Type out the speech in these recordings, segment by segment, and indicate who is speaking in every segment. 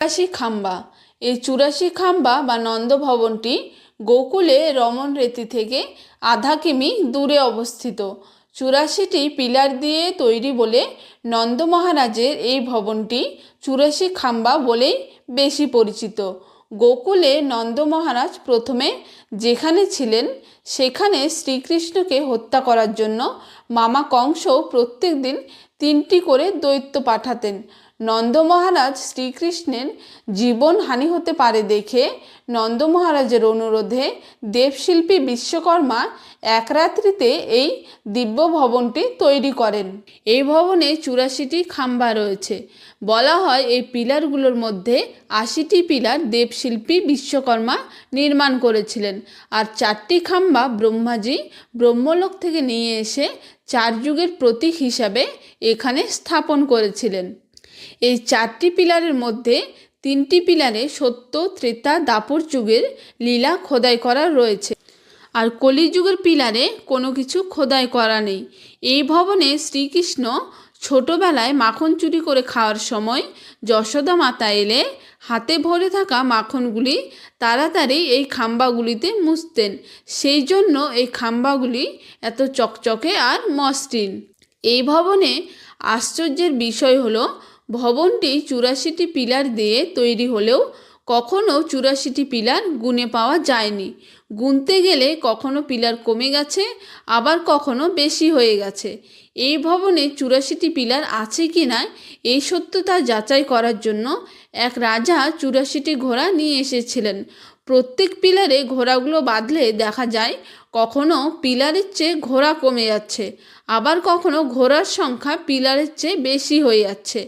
Speaker 1: চুরাশি খাম্বা। এই চুরাশি খাম্বা বা নন্দভবনটি গোকুলে রমন রেতি থেকে আধা কিমি দূরে অবস্থিত। চুরাশিটি পিলার দিয়ে তৈরি বলে নন্দ মহারাজের এই ভবনটি চুরাশি খাম্বা বলেই বেশি পরিচিত। গোকুলে নন্দ মহারাজ প্রথমে যেখানে ছিলেন, সেখানে শ্রীকৃষ্ণকে হত্যা করার জন্য মামা কংস প্রত্যেক দিন তিনটি করে দৈত্য পাঠাতেন। নন্দ মহারাজ শ্রীকৃষ্ণের জীবন হানি হতে পারে দেখে নন্দ মহারাজের অনুরোধে দেবশিল্পী বিশ্বকর্মা এক রাত্রিতে এই দিব্য ভবনটি তৈরি করেন। এই ভবনে চুরাশিটি খাম্বা রয়েছে। বলা হয় এই পিলারগুলোর মধ্যে আশিটি পিলার দেবশিল্পী বিশ্বকর্মা নির্মাণ করেছিলেন আর চারটি খাম্বা ব্রহ্মাজি ব্রহ্মলোক থেকে নিয়ে এসে চার যুগের প্রতীক হিসাবে এখানে স্থাপন করেছিলেন। এই চারটি পিলারের মধ্যে তিনটি পিলারে সত্য, ত্রেতা, দাপর যুগের লীলা খোদাই করা রয়েছে। আর কলিযুগের পিলারে কোনো কিছু খোদাই করা নেই। এই ভবনে শ্রীকৃষ্ণ ছোটবেলায় মাখন চুরি করে খাওয়ার সময় যশোদা মাতা এলে হাতে ভরে থাকা মাখনগুলি তাড়াতাড়ি এই খাম্বাগুলিতে মুছতেন। সেই জন্য এই খাম্বাগুলি এত চকচকে আর মসৃণ। এই ভবনে আশ্চর্যের বিষয় হলো ভবনটি চুরাশিটি পিলার দিয়ে তৈরি হলেও কখনো চুরাশিটি পিলার গুনে পাওয়া যায়নি। গুনতে গেলে কখনো পিলার কমে গেছে, আবার কখনো বেশি হয়ে গেছে। এই ভবনে চুরাশিটি পিলার আছে কি না, এই সত্যতা যাচাই করার জন্য এক রাজা চুরাশিটি ঘোড়া নিয়ে এসেছিলেন। প্রত্যেক পিলারে ঘোড়াগুলো বাঁধলে দেখা যায়, কখনো পিলারের চেয়ে ঘোড়া কমে যাচ্ছে, আবার কখনো ঘোড়ার সংখ্যা পিলারের চেয়ে বেশি হয়ে যাচ্ছে।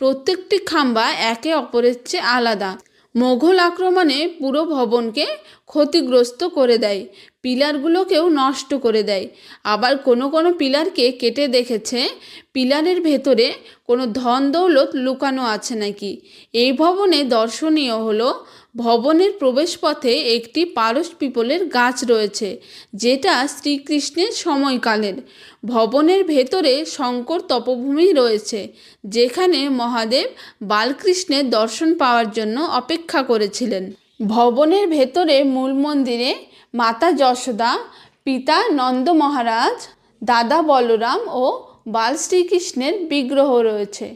Speaker 1: প্রত্যেকটি খাম্বা একে অপরের চেয়ে আলাদা। মোঘল আক্রমণে পুরো ভবনকে ক্ষতিগ্রস্ত করে দেয়, পিলারগুলোকেও নষ্ট করে দেয়। আবার কোনো কোনো পিলারকে কেটে দেখেছে, পিলারের ভেতরে কোনো ধন দৌলত লুকানো আছে নাকি? এই ভবনে দর্শনীয় হলো ভবনের প্রবেশপথে একটি পারস পিপলের গাছ রয়েছে, যেটা শ্রীকৃষ্ণের সময়কালের। ভবনের ভেতরে শঙ্কর তপভূমি রয়েছে, যেখানে মহাদেব বালকৃষ্ণের দর্শন পাওয়ার জন্য অপেক্ষা করেছিলেন। ভবনের ভেতরে মূল মন্দিরে মাতা যশোদা, পিতা নন্দ মহারাজ, দাদা বলরাম ও বাল শ্রীকৃষ্ণের বিগ্রহ রয়েছে।